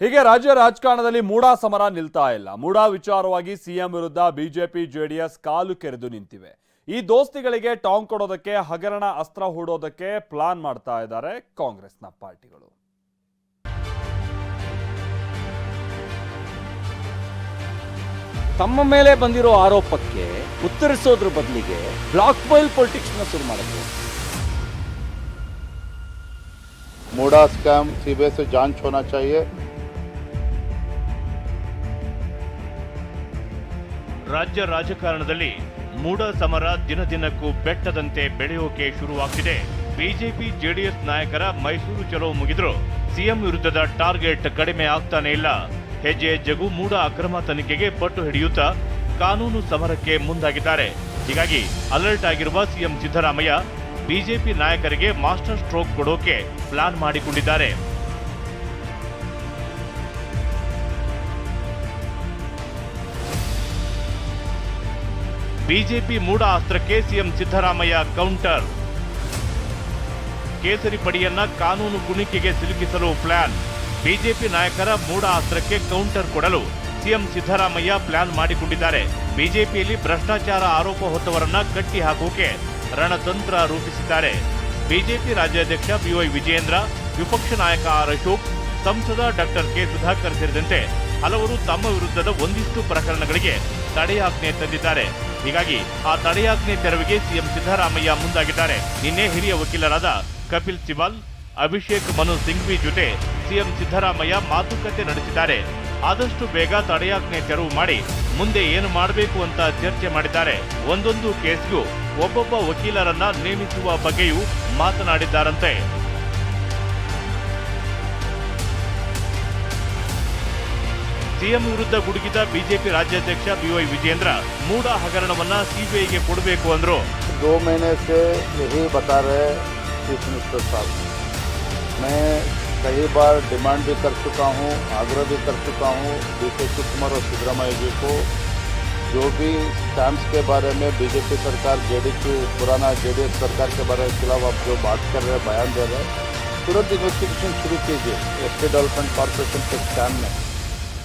ಹೀಗೆ ರಾಜ್ಯ ರಾಜಕಾರಣದಲ್ಲಿ ಮೂಡಾ ಸಮರ ನಿಲ್ತಾ ಇಲ್ಲ ಮೂಡಾ ವಿಚಾರವಾಗಿ ಸಿಎಂ ವಿರುದ್ಧ ಬಿಜೆಪಿ ಜೆಡಿಎಸ್ ಕಾಲು ಕೆರೆದು ನಿಂತಿವೆ ಈ ದೋಸ್ತಿಗಳಿಗೆ ಟಾಂಗ್ ಕೊಡೋದಕ್ಕೆ ಹಗರಣ ಅಸ್ತ್ರ ಹೂಡೋದಕ್ಕೆ ಪ್ಲಾನ್ ಮಾಡ್ತಾ ಇದ್ದಾರೆ ಕಾಂಗ್ರೆಸ್ನ ಪಾರ್ಟಿಗಳು ತಮ್ಮ ಮೇಲೆ ಬಂದಿರೋ ಆರೋಪಕ್ಕೆ ಉತ್ತರಿಸೋದ್ರ ಬದಲಿಗೆ ಬ್ಲಾಕ್ ಬೈಲ್ ಪೊಲಿಟಿಕ್ಸ್ನ ಶುರು ಮಾಡಿದ್ರು मूडा स्कैम सीबीआई से जांच होना चाहिए ರಾಜ್ಯ ರಾಜಕಾರಣದಲ್ಲಿ ಮೂಡ ಸಮರ ದಿನ ದಿನಕ್ಕೂ ಬೆಟ್ಟದಂತೆ ಬೆಳೆಯೋಕೆ ಶುರುವಾಗ್ತಿದೆ. ಬಿಜೆಪಿ, ಜೆಡಿಎಸ್ ನಾಯಕರ ಮೈಸೂರು ಚಲೋ ಮುಗಿದ್ರು. ಸಿಎಂ ವಿರುದ್ಧದ ಟಾರ್ಗೆಟ್ ಕಡಿಮೆ ಆಗ್ತಾನೇ ಇಲ್ಲ. ಹೆಜ್ಜೆ ಹೆಜ್ಜೆಗೂ ಮೂಡ ಅಕ್ರಮ ತನಿಖೆಗೆ ಪಟ್ಟು ಹಿಡಿಯುತ್ತಾ ಕಾನೂನು ಸಮರಕ್ಕೆ ಮುಂದಾಗಿದ್ದಾರೆ. ಹೀಗಾಗಿ ಅಲರ್ಟ್ ಆಗಿರುವ ಸಿಎಂ ಸಿದ್ದರಾಮಯ್ಯ ಬಿಜೆಪಿ ನಾಯಕರಿಗೆ ಮಾಸ್ಟರ್ ಸ್ಟ್ರೋಕ್ ಕೊಡೋಕೆ ಪ್ಲಾನ್ ಮಾಡಿಕೊಂಡಿದ್ದಾರೆ. ಬಿಜೆಪಿ ಮೂಡ ಅಸ್ತ್ರಕ್ಕೆ ಸಿಎಂ ಸಿದ್ದರಾಮಯ್ಯ ಕೌಂಟರ್. ಕೇಸರಿ ಪಡೆಯನ್ನ ಕಾನೂನು ಕುಣಿಕೆಗೆ ಸಿಲುಕಿಸಲು ಪ್ಲಾನ್. ಬಿಜೆಪಿ ನಾಯಕರ ಮೂಡ ಅಸ್ತ್ರಕ್ಕೆ ಕೌಂಟರ್ ಕೊಡಲು ಸಿಎಂ ಸಿದ್ದರಾಮಯ್ಯ ಪ್ಲಾನ್ ಮಾಡಿಕೊಂಡಿದ್ದಾರೆ. ಬಿಜೆಪಿಯಲ್ಲಿ ಭ್ರಷ್ಟಾಚಾರ ಆರೋಪ ಹೊತ್ತವರನ್ನ ಕಟ್ಟಿ ಹಾಕೋಕೆ ರಣತಂತ್ರ ರೂಪಿಸಿದ್ದಾರೆ. ಬಿಜೆಪಿ ರಾಜ್ಯಾಧ್ಯಕ್ಷ ಬಿವೈ ವಿಜಯೇಂದ್ರ, ವಿಪಕ್ಷ ನಾಯಕ ಆರ್ ಅಶೋಕ್, ಸಂಸದ ಡಾಕ್ಟರ್ ಕೆ ಸುಧಾಕರ್ ಸೇರಿದಂತೆ ಹಲವರು ತಮ್ಮ ವಿರುದ್ಧದ ಒಂದಿಷ್ಟು ಪ್ರಕರಣಗಳಿಗೆ ತಡೆಯಾಜ್ಞೆ ತಂದಿದ್ದಾರೆ. ಹೀಗಾಗಿ ಆ ತಡೆಯಾಜ್ಞೆ ತೆರವಿಗೆ ಸಿಎಂ ಸಿದ್ದರಾಮಯ್ಯ ಮುಂದಾಗಿದ್ದಾರೆ. ನಿನ್ನೆ ಹಿರಿಯ ವಕೀಲರಾದ ಕಪಿಲ್ ಸಿವಾಲ್ ಅಭಿಷೇಕ್ ಮನು ಸಿಂಘ್ವಿ ಜೊತೆ ಸಿಎಂ ಸಿದ್ದರಾಮಯ್ಯ ಮಾತುಕತೆ ನಡೆಸಿದ್ದಾರೆ. ಆದಷ್ಟು ಬೇಗ ತಡೆಯಾಜ್ಞೆ ತೆರವು ಮಾಡಿ ಮುಂದೆ ಏನು ಮಾಡಬೇಕು ಅಂತ ಚರ್ಚೆ ಮಾಡಿದ್ದಾರೆ. ಒಂದೊಂದು ಕೇಸ್ಗೂ ಒಬ್ಬೊಬ್ಬ ವಕೀಲರನ್ನ ನೇಮಿಸುವ ಬಗ್ಗೆಯೂ ಮಾತನಾಡಿದ್ದಾರಂತೆ. ಸಿಎಂ ವಿರುದ್ಧ ಗುಡುಗಿದ ಬಿಜೆಪಿ ರಾಜ್ಯಾಧ್ಯಕ್ಷ ಬಿವೈ ವಿಜೇಂದ್ರ ಮೂಡ ಹಗರಣವನ್ನ ಸಿಬಿಐಗೆ ಕೊಡಬೇಕು ಅಂದ್ರು दो महीने से यही बता रहे चीफ मिनिस्टर साहब मैं कई बार डिमांड भी कर चुका हूँ आग्रह भी कर चुका हूँ डी के शिव कुमार और सिद्धरामैया जी को जो भी स्टैम्प्स के बारे में बीजेपी सरकार जेडी की पुराना जेडीएस सरकार के बारे में खिलाफ आप जो बात कर रहे हैं बयान दे रहे हैं तुरंत इन्वेस्टिगेशन शुरू कीजिए एस डेवलपमेंट कॉरपोरेशन के स्कैम में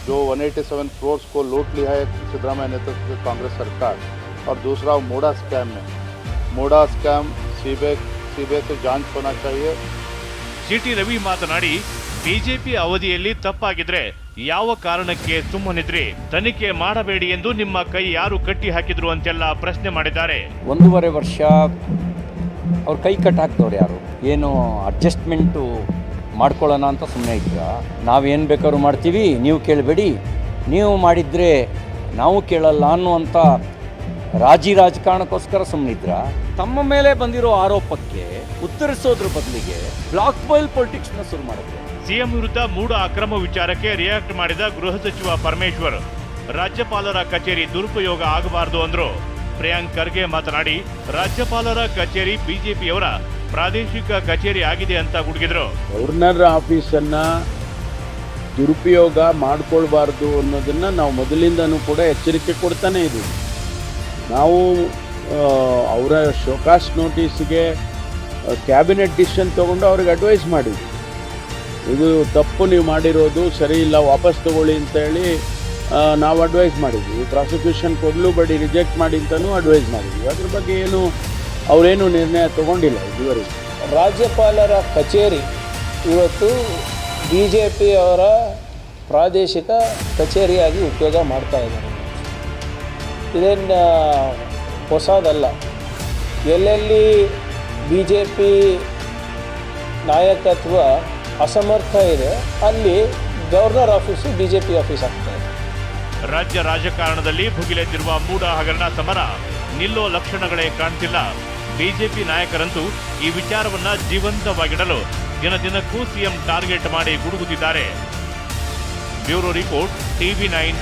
जो 187 करोड़ को लूट लिया है सिद्धरामैया नेतृत्व की कांग्रेस सरकार और दूसरा मोड़ा स्कैम में मोड़ा स्कैम सीबीआई सीबीआई से जांच होना चाहिए ಸಿಟಿ ರವಿ ಮಾತನಾಡಿ ಬಿಜೆಪಿ ಅವಧಿಯಲ್ಲಿ ತಪ್ಪಾಗಿದ್ರೆ ಯಾವ ಕಾರಣಕ್ಕೆ ಸುಮ್ಮನಿದ್ರಿ ತನಿಖೆ ಮಾಡಬೇಡಿ ಎಂದು ನಿಮ್ಮ ಕೈ ಯಾರು ಕಟ್ಟಿ ಹಾಕಿದ್ರು ಅಂತೆಲ್ಲ ಪ್ರಶ್ನೆ ಮಾಡಿದ್ದಾರೆ ಒಂದೂವರೆ ವರ್ಷ ಅವ್ರು ಕೈ ಕಟ್ ಹಾಕ್ದವ್ರು ಯಾರು ಏನು ಅಡ್ಜಸ್ಟ್ಮೆಂಟು ಮಾಡ್ಕೊಳ್ಳೋಣ ಅಂತ ಸುಮ್ಮನೆ ನಾವು ನಾವೇನು ಬೇಕಾದ್ರೂ ಮಾಡ್ತೀವಿ, ನೀವು ಕೇಳಬೇಡಿ. ನೀವು ಮಾಡಿದರೆ ನಾವು ಕೇಳಲ್ಲ ಅನ್ನುವಂಥ ರಾಜಿ ರಾಜಕಾರಣಕ್ಕೋಸ್ಕರ ಸುಮ್ಮನಿದ್ರ ತಮ್ಮ ಮೇಲೆ ಬಂದಿರೋ ಆರೋಪಕ್ಕೆ ಉತ್ತರಿಸೋದ್ರ ಬದಲಿಗೆ ಬ್ಲಾಕ್ ಬೈಲ್ ಪೊಲಿಟಿಕ್ಸ್ನ ಶುರು ಮಾಡಿದ್ರು. ಸಿಎಂ ವಿರುದ್ಧ ಮೂಡ ಅಕ್ರಮ ವಿಚಾರಕ್ಕೆ ರಿಯಾಕ್ಟ್ ಮಾಡಿದ ಗೃಹ ಸಚಿವ ಪರಮೇಶ್ವರ್. ರಾಜ್ಯಪಾಲರ ಕಚೇರಿ ದುರುಪಯೋಗ ಆಗಬಾರದು ಅಂದ್ರು. ಪ್ರಿಯಾಂಕ್ ಖರ್ಗೆ ಮಾತನಾಡಿ, ರಾಜ್ಯಪಾಲರ ಕಚೇರಿ ಬಿಜೆಪಿಯವರ ಪ್ರಾದೇಶಿಕ ಕಚೇರಿ ಆಗಿದೆ ಅಂತ ಹುಡುಗಿದ್ರು. ಗವರ್ನರ್ ಆಫೀಸನ್ನು ದುರುಪಯೋಗ ಮಾಡ್ಕೊಳ್ಬಾರ್ದು ಅನ್ನೋದನ್ನು ನಾವು ಮೊದಲಿಂದನೂ ಕೂಡ ಎಚ್ಚರಿಕೆ ಕೊಡ್ತಾನೆ ಇದ್ದೀವಿ. ನಾವು ಅವರ ಶೋಕಾಸ್ ನೋಟಿಸ್ಗೆ ಕ್ಯಾಬಿನೆಟ್ ಡಿಸಿಷನ್ ತಗೊಂಡು ಅವ್ರಿಗೆ ಅಡ್ವೈಸ್ ಮಾಡಿದ್ವಿ. ಇದು ತಪ್ಪು, ನೀವು ಮಾಡಿರೋದು ಸರಿ ಇಲ್ಲ, ವಾಪಸ್ ತಗೊಳ್ಳಿ ಅಂತ ಹೇಳಿ ನಾವು ಅಡ್ವೈಸ್ ಮಾಡಿದ್ವಿ. ಪ್ರಾಸಿಕ್ಯೂಷನ್ ಬಡಿ ರಿಜೆಕ್ಟ್ ಮಾಡಿ ಅಂತಲೂ ಅಡ್ವೈಸ್ ಮಾಡಿದ್ವಿ. ಅದ್ರ ಬಗ್ಗೆ ಏನು ಅವರೇನು ನಿರ್ಣಯ ತಗೊಂಡಿಲ್ಲ ಇದುವರೆಗೆ. ರಾಜ್ಯಪಾಲರ ಕಚೇರಿ ಇವತ್ತು ಬಿ ಜೆ ಪಿಯವರ ಪ್ರಾದೇಶಿಕ ಕಚೇರಿಯಾಗಿ ಉಪಯೋಗ ಮಾಡ್ತಾ ಇದ್ದಾರೆ. ಇದನ್ನು ಹೊಸದಲ್ಲ. ಎಲ್ಲೆಲ್ಲಿ ಬಿ ಜೆ ಪಿ ನಾಯಕತ್ವ ಅಸಮರ್ಥ ಇದೆ ಅಲ್ಲಿ governor office B J P office ಆಗ್ತಾ ಇದೆ. ರಾಜ್ಯ ರಾಜಕಾರಣದಲ್ಲಿ ಭುಗಿಲೆದ್ದಿರುವ ಮೂಡ ಹಗರಣ ಸಮರ ನಿಲ್ಲೋ ಲಕ್ಷಣಗಳೇ ಕಾಣ್ತಿಲ್ಲ. ಬಿಜೆಪಿ ನಾಯಕರಂತೂ ಈ ವಿಚಾರವನ್ನ ಜೀವಂತವಾಗಿಡಲು ದಿನ ದಿನಕ್ಕೂ ಸಿಎಂ ಟಾರ್ಗೆಟ್ ಮಾಡಿ ಗುಡುಗುತ್ತಿದ್ದಾರೆ. Bureau report, TV nine.